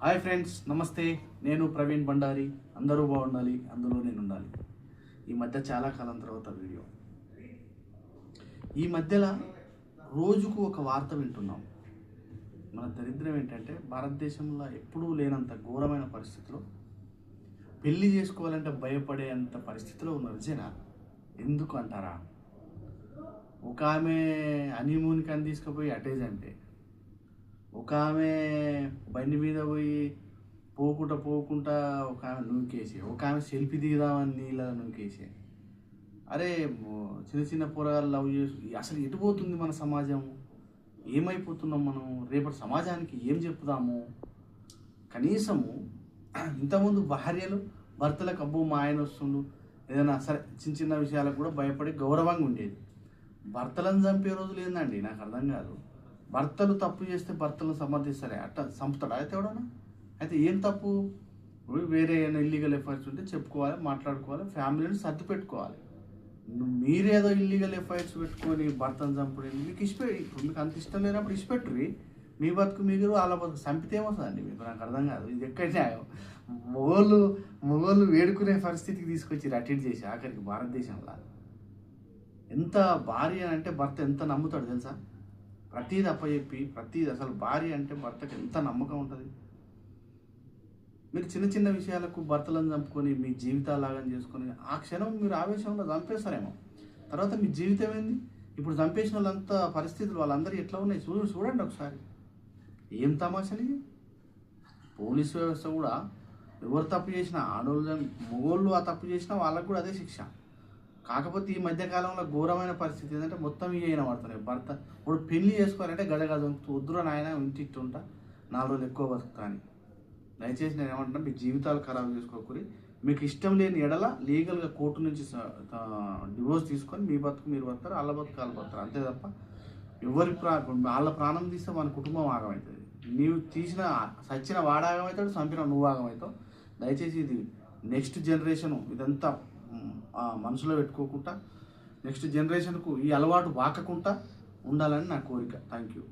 Hi friends నమస్తే. నేను ప్రవీణ్ బండారి అందరూ బాగుండాలి అందులో నేను ఉండాలి. ఈ మధ్య చాలా కాలం తర్వాత వీడియో. ఈ మధ్యలో రోజుకు ఒక వార్త వింటున్నాం. మన దరిద్రం ఏంటంటే భారతదేశంలో ఎప్పుడూ లేనంత ఘోరమైన పరిస్థితిలో పెళ్ళి చేసుకోవాలంటే భయపడే అంత పరిస్థితిలో ఉన్నారు జనాలు. ఎందుకు అంటారా? ఒక ఆమె హనీమూన్కి అని తీసుకుపోయి అటేజ్ అంటే ఒక ఆమె బండి మీద పోయి పోకుండా పోకుండా ఒక ఆమె నూకేసి. ఒక ఆమె సెల్ఫీ దిగుదామని నీళ్ళ నూకేసి. అరే చిన్న చిన్న పోరగాళ్ళు లవ్ చేసి అసలు ఎటు పోతుంది మన సమాజం? ఏమైపోతున్నాం మనం? రేపటి సమాజానికి ఏం చెప్తాము కనీసము ఇంతకుముందు భార్యలు భర్తలకు అబ్బో మా ఆయన వస్తుండు. ఏదైనా సరే చిన్న చిన్న విషయాలకు కూడా భయపడి గౌరవంగా ఉండేది. భర్తలను చంపే రోజులు ఏందండి? నాకు అర్థం కాదు. భర్తలు తప్పు చేస్తే భర్తలు సమర్థిస్తారే? అట్ట సంపుతాడు అయితే ఎవడన్నా? అయితే ఏం తప్పు? వేరే ఏమైనా ఇల్లీగల్ ఎఫ్ఐఆర్స్ ఉంటే చెప్పుకోవాలి మాట్లాడుకోవాలి ఫ్యామిలీని సర్ది పెట్టుకోవాలి. మీరేదో ఇల్లీగల్ ఎఫ్ఐఆర్స్ పెట్టుకొని భర్తను చంపుడు మీకు ఇష్టం ఇప్పుడు మీకు అంత ఇష్టం లేనప్పుడు ఇష్టపెట్టుర్రి మీ బతుకు మీరు వాళ్ళ బతుకు సంపితే ఏమొస్తుందండి మీకు? నాకు అర్థం కాదు. ఇది ఎక్కడ న్యాయం? మొగోళ్ళు మొగోళ్ళు వేడుకునే పరిస్థితికి తీసుకొచ్చి అటెండ్ చేసి ఆఖరికి భారతదేశంలో. ఎంత భార్య అంటే భర్త ఎంత నమ్ముతాడు తెలుసా? ప్రతీది అప్పచెప్పి ప్రతీది అసలు భార్య అంటే భర్తకి ఎంత నమ్మకం ఉంటుంది? మీరు చిన్న చిన్న విషయాలకు భర్తలను చంపుకొని మీ జీవితాలాగం చేసుకొని ఆ క్షణం మీరు ఆవేశంలో చంపేస్తారేమో. తర్వాత మీ జీవితం ఏంది? ఇప్పుడు చంపేసిన వాళ్ళంతా పరిస్థితులు వాళ్ళందరూ ఎట్లా ఉన్నాయి? చూ చూడండి ఒకసారి. ఏం తమాషలు పోలీస్ వ్యవస్థ కూడా ఎవరు తప్పు చేసినా ఆడోళ్ళు మొగోళ్ళు ఆ తప్పు చేసినా వాళ్ళకు కూడా అదే శిక్ష. కాకపోతే ఈ మధ్యకాలంలో ఘోరమైన పరిస్థితి ఏంటంటే మొత్తం ఇవి అయిన పడుతున్నాయి భర్త ఇప్పుడు పెళ్ళి చేసుకోవాలంటే గడగద వద్దురా నాయన ఇంటి నాలుగు రోజులు ఎక్కువ బతుకుతా అని. దయచేసి నేను ఏమంటున్నా మీ జీవితాలు ఖరాబ్ చేసుకోకూరి. మీకు ఇష్టం లేని ఎడల లీగల్గా కోర్టు నుంచి డివోర్స్ తీసుకొని మీ బతుకు మీరు బతారు వాళ్ళ బతుకు వాళ్ళు బతారు అంతే తప్ప ఎవరి ప్రా వాళ్ళ ప్రాణం తీస్తే మన కుటుంబం ఆగమవుతుంది నీవు తీసిన సచ్చిన వాడు ఆగమవుతాడు చంపిన నువ్వు ఆగమవుతావు దయచేసి ఇది నెక్స్ట్ జనరేషన్ ఇదంతా మనసులో పెట్టుకోకుండా నెక్స్ట్ జనరేషన్కు ఈ అలవాటు వాకకుండా ఉండాలని నా కోరిక. Thank you